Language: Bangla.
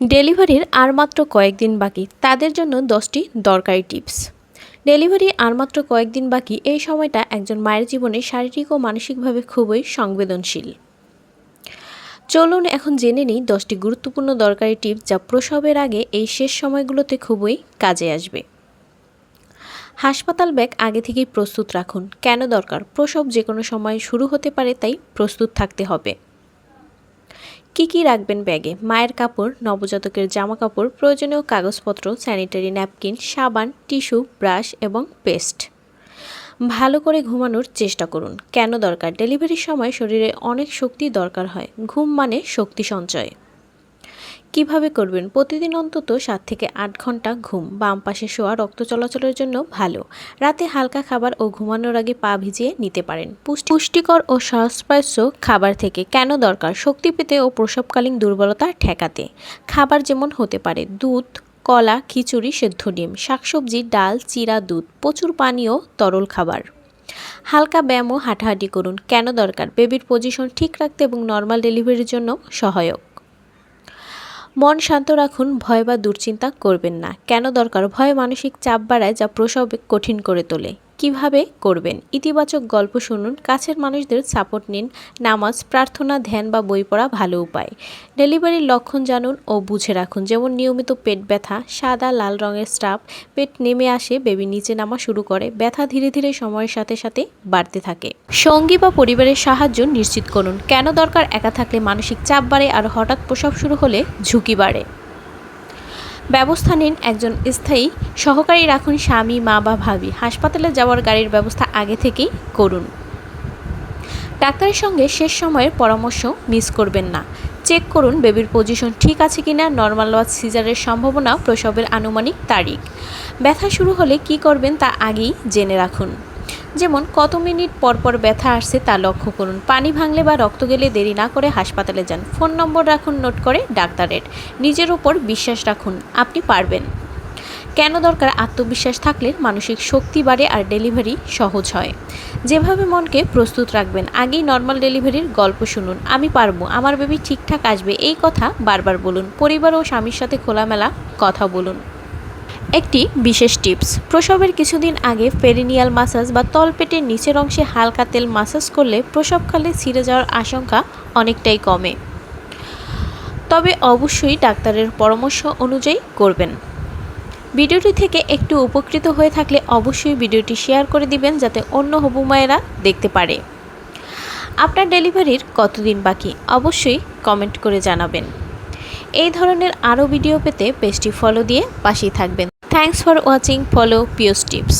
ডেলিভারির আর মাত্র কয়েকদিন বাকি। তাদের জন্য দশটি দরকারি টিপস। ডেলিভারি আর মাত্র কয়েকদিন বাকি, এই সময়টা একজন মায়ের জীবনে শারীরিক ও মানসিকভাবে খুবই সংবেদনশীল। চলুন এখন জেনে নিই দশটি গুরুত্বপূর্ণ দরকারি টিপস যা প্রসবের আগে এই শেষ সময়গুলোতে খুবই কাজে আসবে। হাসপাতাল ব্যাগ আগে থেকেই প্রস্তুত রাখুন। কেন দরকার? প্রসব যে কোনো সময় শুরু হতে পারে, তাই প্রস্তুত থাকতে হবে। কি কি রাখবেন ব্যাগে? মায়ের কাপড়, নবজাতকের জামা কাপড় প্রয়োজনীয় কাগজপত্র, স্যানিটারি ন্যাপকিন, সাবান, টিস্যু, ব্রাশ এবং পেস্ট। ভালো করে ঘুমানোর চেষ্টা করুন। কেন দরকার? ডেলিভারির সময় শরীরে অনেক শক্তি দরকার হয়। ঘুম মানে শক্তি সঞ্চয়। কীভাবে করবেন? প্রতিদিন অন্তত সাত থেকে আট ঘণ্টা ঘুম। বাম পাশে শোয়া রক্ত চলাচলের জন্য ভালো। রাতে হালকা খাবার ও ঘুমানোর আগে পা ভিজিয়ে নিতে পারেন। পুষ্টিকর ও সহস্পর্শ খাবার থেকে কেন দরকার? শক্তি পেতে ও প্রসবকালীন দুর্বলতা ঠেকাতে। খাবার যেমন হতে পারে, দুধ, কলা, খিচুড়ি, সেদ্ধ ডিম, শাকসবজি, ডাল, চিরা দুধ, প্রচুর পানীয় তরল খাবার। হালকা ব্যায়াম ও হাঁটাহাঁটি করুন। কেন দরকার? বেবির পজিশন ঠিক রাখতে এবং নর্মাল ডেলিভারির জন্য সহায়ক। মন শান্ত রাখুন, ভয় বা দুশ্চিন্তা করবেন না। কেন দরকার? ভয় মানসিক চাপ বাড়ায় যা প্রসব কঠিন করে তোলে। কীভাবে করবেন? ইতিবাচক গল্প শুনুন, কাছের মানুষদের সাপোর্ট নিন, নামাজ, প্রার্থনা, ধ্যান বা বই পড়া ভালো উপায়। ডেলিভারির লক্ষণ জানুন ও বুঝে রাখুন, যেমন নিয়মিত পেট ব্যথা, সাদা লাল রঙের স্টাফ পেট নেমে আসে, বেবি নিচে নামা শুরু করে, ব্যথা ধীরে ধীরে সময়ের সাথে সাথে বাড়তে থাকে। সঙ্গী বা পরিবারের সাহায্য নিশ্চিত করুন, কেন দরকার একা থাকলে মানসিক চাপ বাড়ে আর হঠাৎ প্রসব শুরু হলে ঝুঁকি বাড়ে? ব্যবস্থা নিন একজন স্থায়ী সহকারী রাখুন স্বামী, মা বা ভাবি। হাসপাতালে যাওয়ার গাড়ির ব্যবস্থা আগে থেকেই করুন। ডাক্তারের সঙ্গে শেষ সময়ের পরামর্শ মিস করবেন না। চেক করুন বেবির পজিশন ঠিক আছে কিনা, নর্মাল ওয়াজ সিজারের সম্ভাবনা, প্রসবের আনুমানিক তারিখ। ব্যথা শুরু হলে কি করবেন তা আগেই জেনে রাখুন। যেমন, কত মিনিট পর পর ব্যথা আসছে তা লক্ষ্য করুন। পানি ভাঙলে বা রক্ত গেলে দেরি না করে হাসপাতালে যান। ফোন নম্বর রাখুন, নোট করে ডাক্তারের নিজের উপর বিশ্বাস রাখুন, আপনি পারবেন। কেন দরকার আত্মবিশ্বাস থাকলে মানসিক শক্তি বাড়ে আর ডেলিভারি সহজ হয়। যেভাবে মনকে প্রস্তুত রাখবেন, আগেই নর্মাল ডেলিভারির গল্প শুনুন। আমি পারব, আমার বেবি ঠিকঠাক আসবে, এই কথা বারবার বলুন। পরিবার ও স্বামীর সাথে খোলামেলা কথা বলুন। একটি বিশেষ টিপস। প্রসবের কিছুদিন আগে পেরিনিয়াল মাসাজ বা তলপেটের নিচের অংশে হালকা তেল মাসাজ করলে প্রসবকালে ছিঁড়ে যাওয়ার আশঙ্কা অনেকটাই কমে। তবে অবশ্যই ডাক্তারের পরামর্শ অনুযায়ী করবেন। ভিডিওটি থেকে একটু উপকৃত হয়ে থাকলে অবশ্যই ভিডিওটি শেয়ার করে দিবেন যাতে অন্য হবু মায়েরা দেখতে পারে। আপনার ডেলিভারির কতদিন বাকি অবশ্যই কমেন্ট করে জানাবেন। এই ধরনের আরও ভিডিও পেতে পেজটি ফলো দিয়ে পাশেই থাকবেন। থ্যাংকস ফর ওয়াচিং ফলো পিওস টিপস